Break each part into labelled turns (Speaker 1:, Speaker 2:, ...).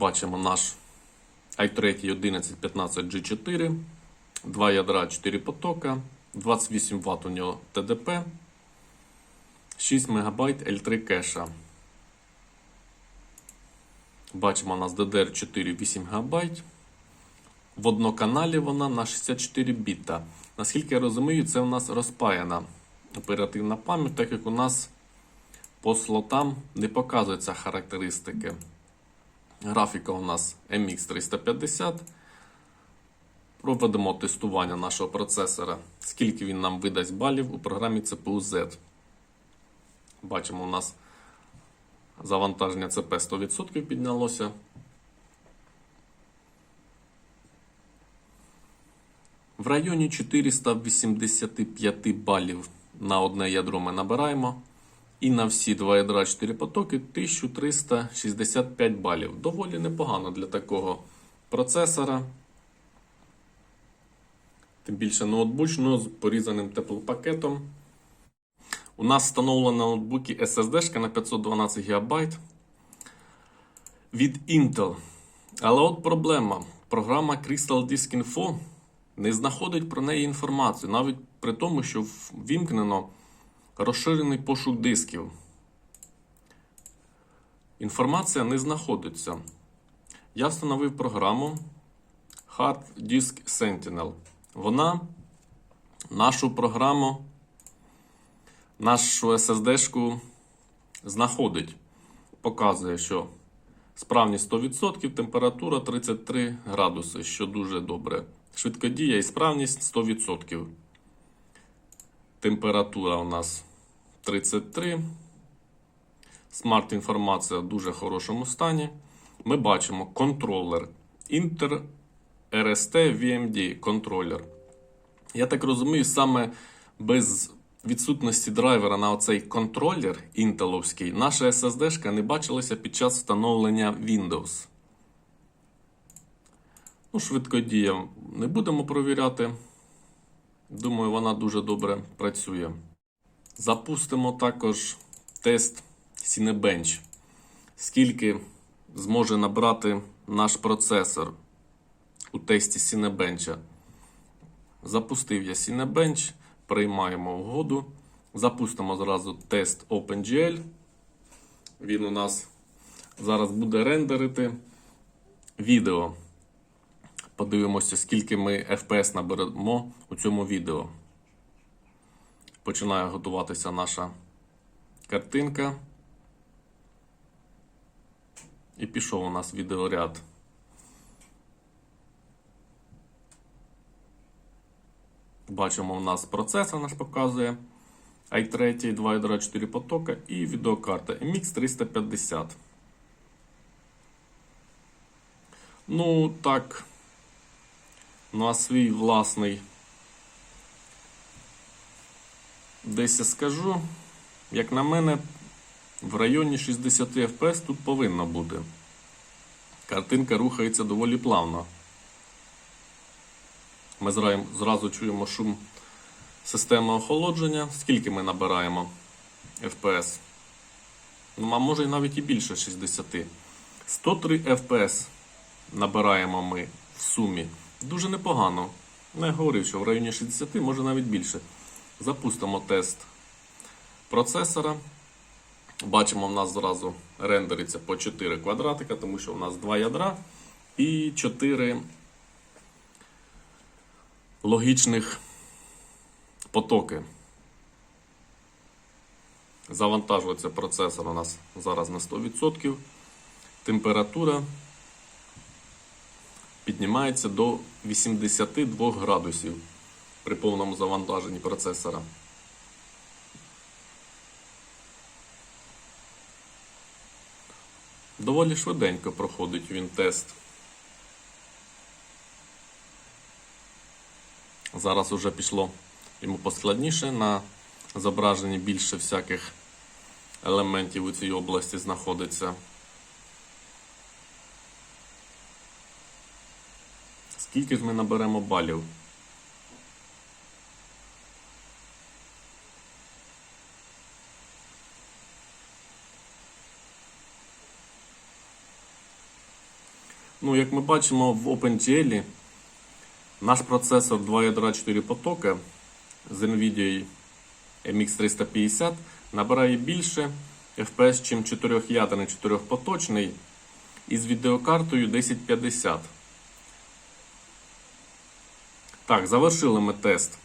Speaker 1: Бачимо наш i3 1115 G4, 2 ядра 4 потока, 28 Вт у нього ТДП, 6 МБ L3 кеша. Бачимо, у нас DDR4 8 ГБ. В одноканалі вона на 64 біта. Наскільки я розумію, це у нас розпаяна оперативна пам'ять, так як у нас по слотам не показуються характеристики. Графіка у нас MX 350. Проведемо тестування нашого процесора, скільки він нам видасть балів у програмі CPU Z. Бачимо, у нас завантаження CP 100% піднялося. В районі 485 балів на одне ядро ми набираємо. І на всі два ядра 4 потоки 1365 балів. Доволі непогано для такого процесора. Тим більше ноутбучно з порізаним теплопакетом. У нас встановлено на ноутбуці SSD на 512 ГБ від Intel. Але от проблема. Програма Crystal Disk Info не знаходить про неї інформацію, навіть при тому, що ввімкнено розширений пошук дисків. Інформація не знаходиться. Я встановив програму Hard Disk Sentinel. Вона нашу програму, нашу SSD-шку знаходить. Показує, що справність 100%, температура 33 градуси, що дуже добре. Швидкодія і справність 100%. Температура у нас 33. Смарт-інформація в дуже хорошому стані. Ми бачимо контролер Inter RST VMD контролер. Я так розумію, саме без відсутності драйвера на оцей контролер інтеловський, наша SSD не бачилася під час встановлення Windows. Ну, швидкодія не будемо провіряти. Думаю, вона дуже добре працює. Запустимо також тест Cinebench. Скільки зможе набрати наш процесор у тесті Cinebench. Запустив я Cinebench, приймаємо угоду. Запустимо зразу тест OpenGL. Він у нас зараз буде рендерити відео. Подивимося, скільки ми FPS наберемо у цьому відео. Починає готуватися наша картинка. І пішов у нас відеоряд. Бачимо, у нас процесор наш показує i3, 2 ядра 4 потока і відеокарта MX 350. Ну, так, на свій власний. Десь я скажу, як на мене, в районі 60 FPS тут повинно бути. Картинка рухається доволі плавно. Ми зразу чуємо шум системи охолодження. Скільки ми набираємо FPS? Ну, а може навіть і більше 60. 103 FPS набираємо ми в сумі. Дуже непогано. Ну, я говорив, що в районі 60, може навіть більше. Запустимо тест процесора. Бачимо, в нас зразу рендериться по 4 квадратика, тому що у нас 2 ядра і 4 логічних потоки. Завантажується процесор у нас зараз на 100%. Температура піднімається до 82 градусів при повному завантаженні процесора. Доволі швиденько проходить він тест. Зараз уже пішло йому поскладніше. На зображенні більше всяких елементів у цій області знаходиться. Скільки ж ми наберемо балів? Як ми бачимо в OpenGL, наш процесор 2 ядра 4 потоки з NVIDIA MX350 набирає більше FPS, чим 4 ядерний 4 поточний із відеокартою 1050. Так, завершили ми тест.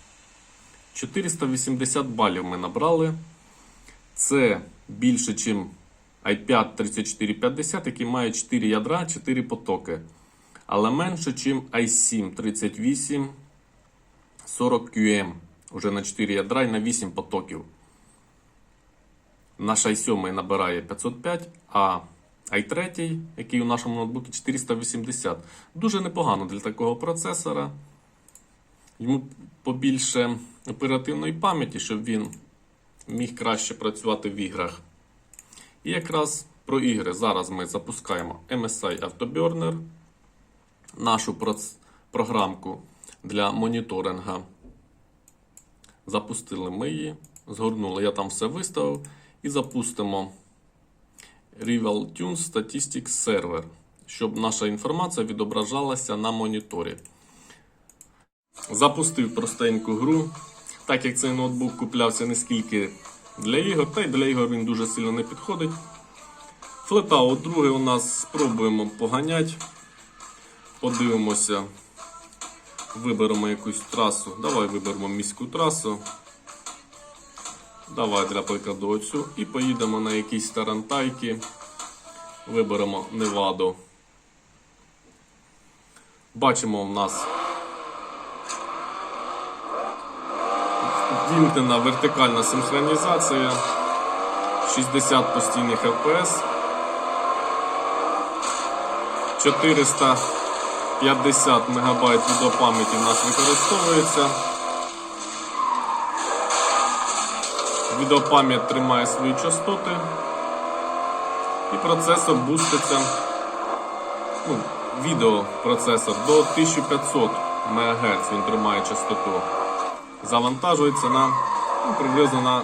Speaker 1: 480 балів ми набрали. Це більше, ніж i5 3450, який має 4 ядра, 4 потоки. Але менше, ніж i7 38 40QM. Уже на 4 ядра і на 8 потоків. Наш i7 набирає 505, а i3, який у нашому ноутбуці 480. Дуже непогано для такого процесора. Йому побільше оперативної пам'яті, щоб він міг краще працювати в іграх. І якраз про ігри. Зараз ми запускаємо MSI Afterburner, нашу програмку для моніторинга. Запустили ми її, згорнули, я там все виставив. І запустимо Rival Tunes Statistics Server, щоб наша інформація відображалася на моніторі. Запустив простеньку гру. Так як цей ноутбук куплявся не скільки для ігор, та й для ігор він дуже сильно не підходить. Флетаут другий у нас спробуємо поганяти. Подивимося. Виберемо якусь трасу. Давай виберемо міську трасу. Давай для прикладу оцю. І поїдемо на якісь тарантайки. Виберемо Неваду. Бачимо в нас вімкнена вертикальна синхронізація. 60 постійних FPS. 450 МБ відеопам'яті в нас використовується. Відеопам'ять тримає свої частоти. І процесор буститься. Ну, відеопроцесор до 1500 МГц він тримає частоту. Завантажується на ну, приблизно на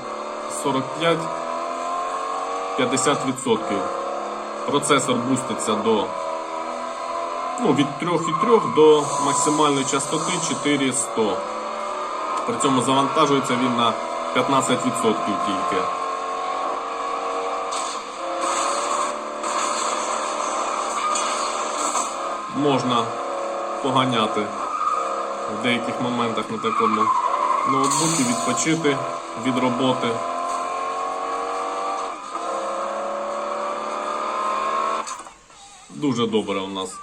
Speaker 1: 45-50%. Процесор буститься до ну, від 3,3 до максимальної частоти 4100. При цьому завантажується він на 15% тільки. Можна поганяти в деяких моментах на такому ноутбуці, відпочити від роботи. Дуже добре у нас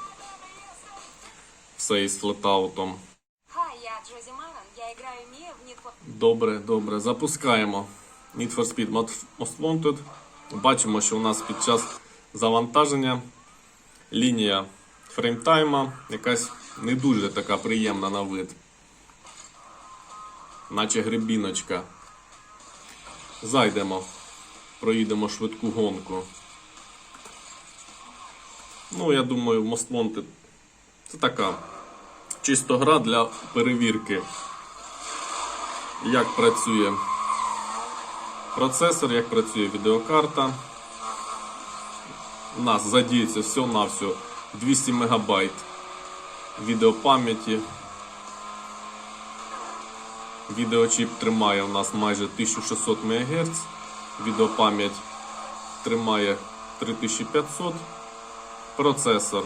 Speaker 1: все із флетаутом. Добре, добре. Запускаємо Need for Speed Most Wanted. Бачимо, що у нас під час завантаження лінія фреймтайма якась не дуже така приємна на вид. Наче грибіночка. Зайдемо, проїдемо швидку гонку. Ну, я думаю, Most це така чисто гра для перевірки як працює процесор, як працює відеокарта. У нас задіється всього-навсього 200 МБ відеопам'яті. Відеочіп тримає у нас майже 1600 МГц. Відеопам'ять тримає 3500. Процесор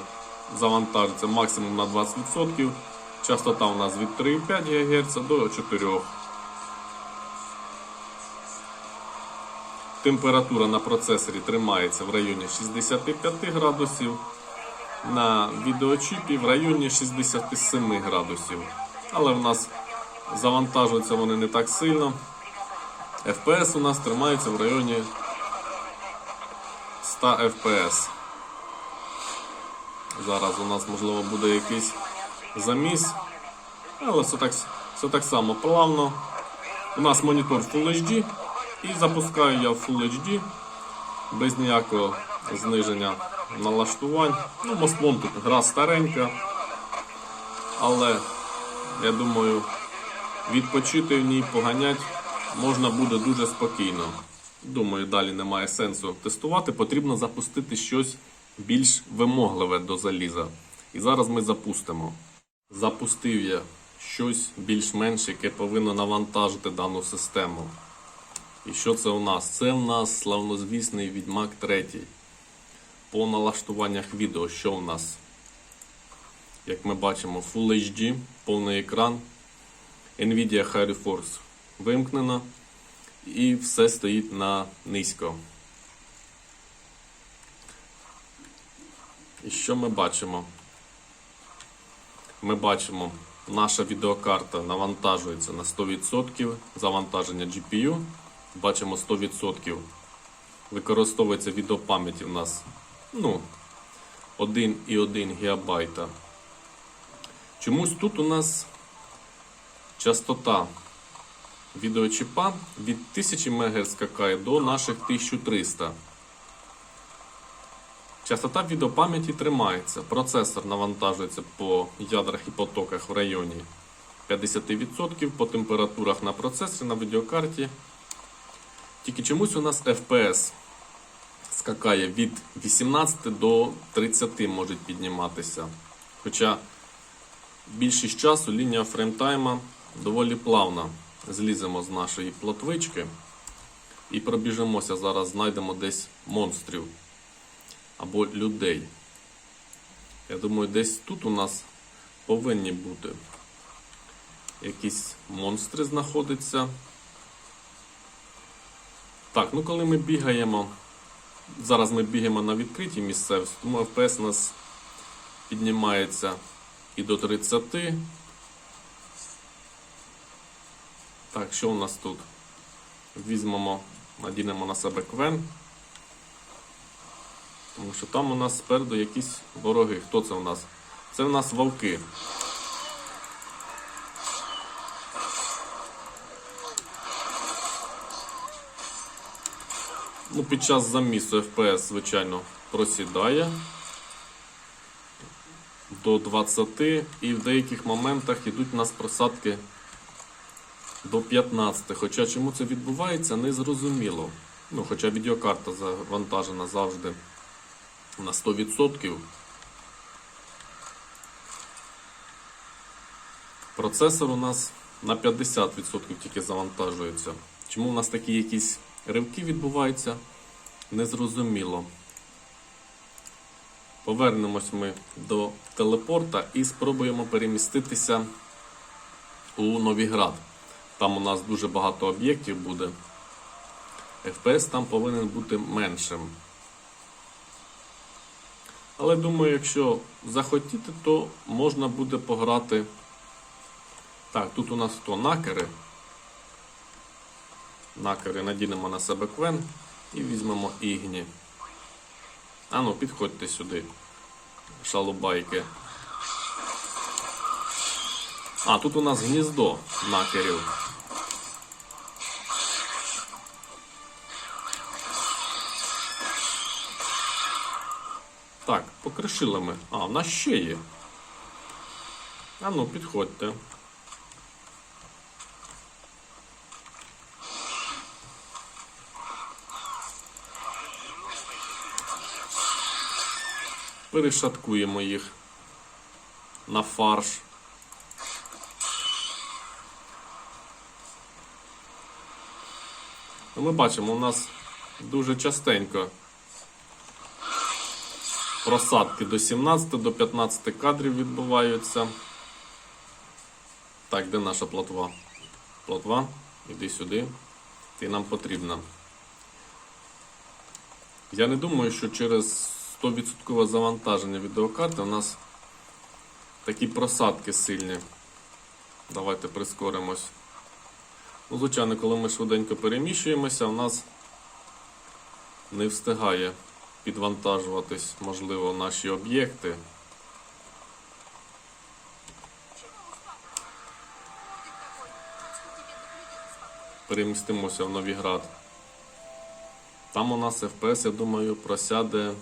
Speaker 1: завантажиться максимум на 20%. Частота у нас від 3,5 ГГц до 4 Температура на процесорі тримається в районі 65 градусів, на відеочіпі в районі 67 градусів. Але в нас завантажуються вони не так сильно. FPS у нас тримається в районі 100 FPS. Зараз у нас можливо буде якийсь заміс. Але все так, все так само плавно. У нас монітор Full HD. І запускаю я в Full HD без ніякого зниження налаштувань. Ну, Мослон тут гра старенька. Але я думаю, відпочити в ній поганять можна буде дуже спокійно. Думаю, далі немає сенсу тестувати. Потрібно запустити щось більш вимогливе до заліза. І зараз ми запустимо. Запустив я щось більш-менш, яке повинно навантажити дану систему. І що це у нас? Це у нас славнозвісний Відьмак 3. По налаштуваннях відео, що у нас? Як ми бачимо, Full HD, повний екран. Nvidia HiReForce вимкнено. І все стоїть на низько. І що ми бачимо? Ми бачимо, наша відеокарта навантажується на 100%, завантаження GPU. Бачимо 100%. Використовується відеопам'яті в нас ну, 1,1 ГБ. Чомусь тут у нас частота відеочіпа від 1000 МГц скакає до наших 1300. Частота відеопам'яті тримається. Процесор навантажується по ядрах і потоках в районі 50%, по температурах на процесорі, на відеокарті. Тільки чомусь у нас FPS скакає від 18 до 30 може підніматися. Хоча більшість часу лінія фреймтайма доволі плавна. Зліземо з нашої плотвички і пробіжимося. Зараз знайдемо десь монстрів або людей. Я думаю, десь тут у нас повинні бути якісь монстри знаходяться. Так, ну коли ми бігаємо, зараз ми бігаємо на відкритій місцевості, тому FPS у нас піднімається і до 30. Так, що у нас тут? Візьмемо, надінемо на себе квен. Тому що там у нас спереду якісь вороги. Хто це у нас? Це у нас вовки. Ну, під час замісу FPS, звичайно, просідає до 20 і в деяких моментах йдуть у нас просадки до 15. Хоча чому це відбувається, не зрозуміло. Ну, хоча відеокарта завантажена завжди на 100%. Процесор у нас на 50% тільки завантажується. Чому у нас такі якісь ривки відбуваються, незрозуміло. Повернемось ми до телепорта і спробуємо переміститися у Новіград. Там у нас дуже багато об'єктів буде. FPS там повинен бути меншим. Але думаю, якщо захотіти, то можна буде пограти. Так, тут у нас хто? Накери. Накери надінемо на себе квен і візьмемо ігні. Ану, підходьте сюди. Шалубайки. А, тут у нас гніздо накерів. Так, покришили ми. А, в нас ще є. А ну, підходьте. Перешаткуємо їх на фарш. Ми бачимо, у нас дуже частенько просадки до 17 до 15 кадрів відбуваються. Так, де наша плотва? Плотва, іди сюди. Ти нам потрібна. Я не думаю, що через 100% завантаження відеокарти у нас такі просадки сильні. Давайте прискоримось. Ну, звичайно, коли ми швиденько переміщуємося, у нас не встигає підвантажуватись, можливо, наші об'єкти. Перемістимося в Новіград. Там у нас FPS, я думаю, просяде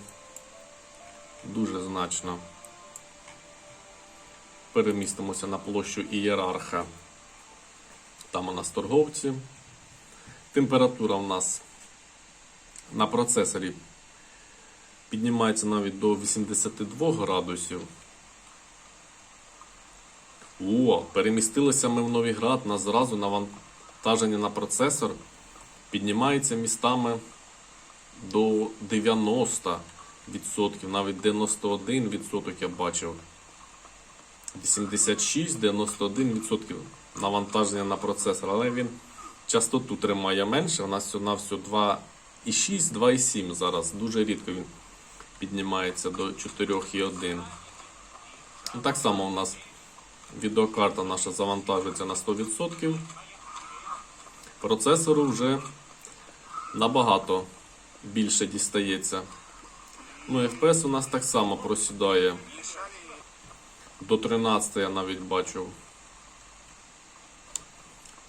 Speaker 1: дуже значно. Перемістимося на площу Ієрарха. Там у нас торговці. Температура у нас на процесорі піднімається навіть до 82 градусів. О, перемістилися ми в Новіград, нас зразу навантаження на процесор піднімається містами до 90%, навіть 91% я бачив. 86-91% навантаження на процесор, але він частоту тримає менше. У нас на все 2,6, 2,7 зараз. Дуже рідко він піднімається до 4,1. Ну, Так само у нас відеокарта наша завантажується на 100%. Процесору вже набагато більше дістається. Ну, FPS у нас так само просідає. До 13 я навіть бачив.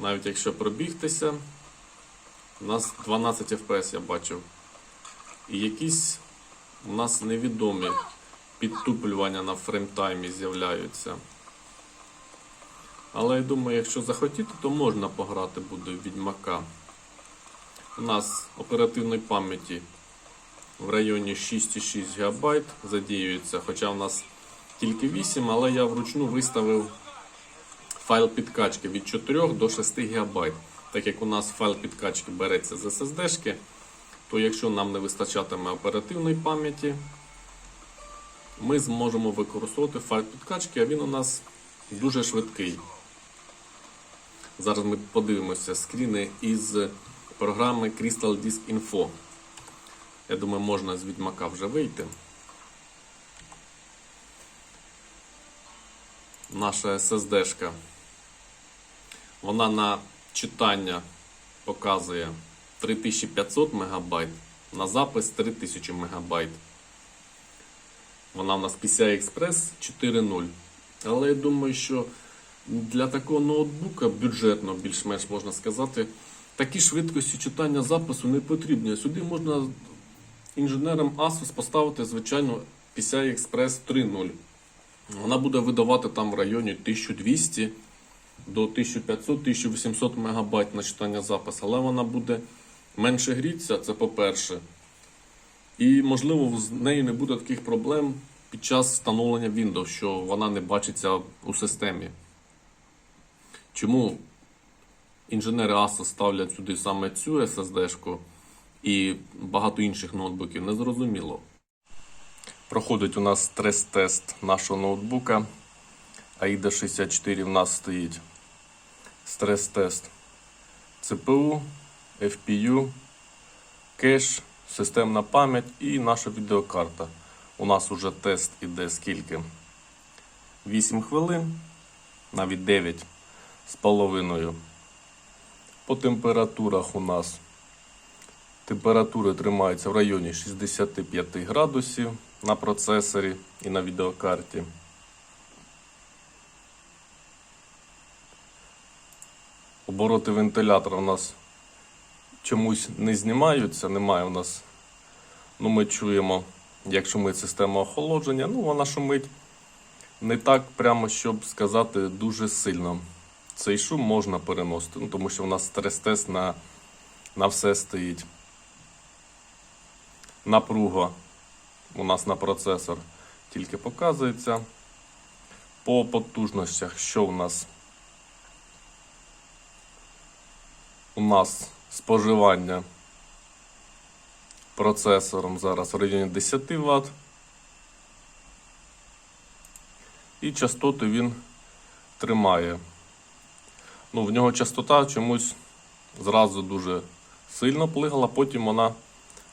Speaker 1: Навіть якщо пробігтися, у нас 12 FPS я бачив. І якісь у нас невідомі підтуплювання на фреймтаймі з'являються. Але я думаю, якщо захотіти, то можна пограти буде в Відьмака. У нас оперативної пам'яті в районі 6,6 ГБ задіюється, хоча в нас тільки 8, але я вручну виставив файл підкачки від 4 до 6 ГБ. Так як у нас файл підкачки береться з SSD, то якщо нам не вистачатиме оперативної пам'яті, ми зможемо використовувати файл підкачки, а він у нас дуже швидкий. Зараз ми подивимося скріни із програми Crystal Disk Info. Я думаю, можна з Відьмака вже вийти. Наша SSD-шка. Вона на читання показує 3500 МБ, на запис 3000 МБ. Вона у нас PCI Express 4.0. Але я думаю, що для такого ноутбука бюджетно, більш-менш можна сказати, такі швидкості читання запису не потрібні. Сюди можна інженерам Asus поставити, звичайно, PCI Express 3.0. Вона буде видавати там в районі 1200 до 1500-1800 МБ на читання запису, але вона буде менше грітися, це по-перше. І, можливо, з нею не буде таких проблем під час встановлення Windows, що вона не бачиться у системі. Чому інженери ASUS ставлять сюди саме цю SSD-шку і багато інших ноутбуків, не зрозуміло. Проходить у нас стрес-тест нашого ноутбука. AIDA 64 в нас стоїть. Стрес-тест CPU, FPU, кеш, системна пам'ять і наша відеокарта. У нас уже тест іде скільки? 8 хвилин, навіть 9 з половиною. По температурах у нас температури тримаються в районі 65 градусів на процесорі і на відеокарті. Обороти вентилятора у нас чомусь не знімаються, немає у нас. Ну, ми чуємо, як шумить система охолодження. Ну, вона шумить не так прямо, щоб сказати, дуже сильно. Цей шум можна переносити, ну, тому що у нас стрес-тест на, на все стоїть. Напруга у нас на процесор тільки показується. По потужностях, що у нас? У нас споживання процесором зараз в районі 10 Вт. І частоти він тримає. Ну, в нього частота чомусь зразу дуже сильно плигала, потім вона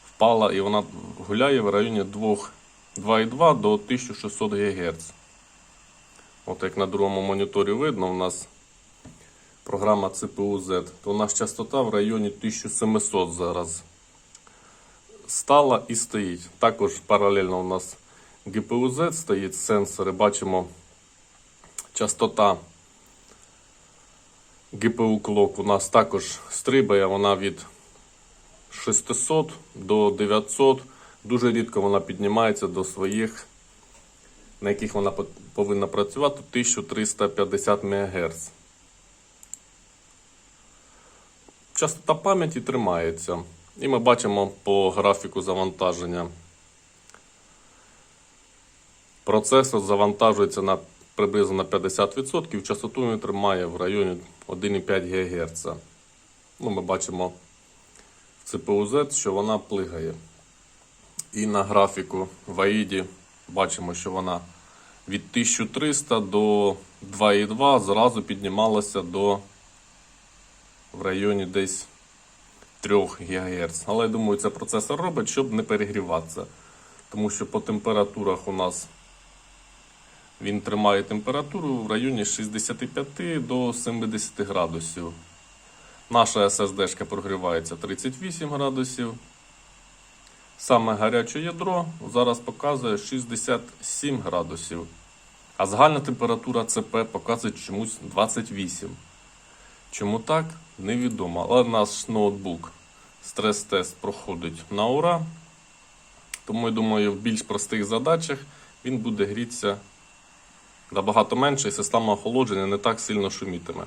Speaker 1: впала і вона гуляє в районі 2,2 до 1600 ГГц. От як на другому моніторі видно, у нас програма CPU Z, то у нас частота в районі 1700 зараз стала і стоїть. Також паралельно у нас GPU Z стоїть сенсори. Бачимо частота GPU Clock у нас також стрибає, вона від 600 до 900. Дуже рідко вона піднімається до своїх, на яких вона повинна працювати 1350 МГц. Частота пам'яті тримається. І ми бачимо по графіку завантаження. Процесор завантажується на приблизно на 50%, частоту він тримає в районі 1,5 ГГц. Ну, ми бачимо в ЦПУ Z, що вона плигає. І на графіку в AID бачимо, що вона від 1300 до 2,2 зразу піднімалася до в районі десь 3 ГГц. Але я думаю, це процесор робить, щоб не перегріватися. Тому що по температурах у нас він тримає температуру в районі 65 до 70 градусів. Наша SSD прогрівається 38 градусів. Саме гаряче ядро зараз показує 67 градусів. А загальна температура ЦП показує чомусь 28. Чому так? Невідомо. Але наш ноутбук стрес-тест проходить на ура. Тому я думаю, в більш простих задачах він буде грітися набагато менше і система охолодження не так сильно шумітиме.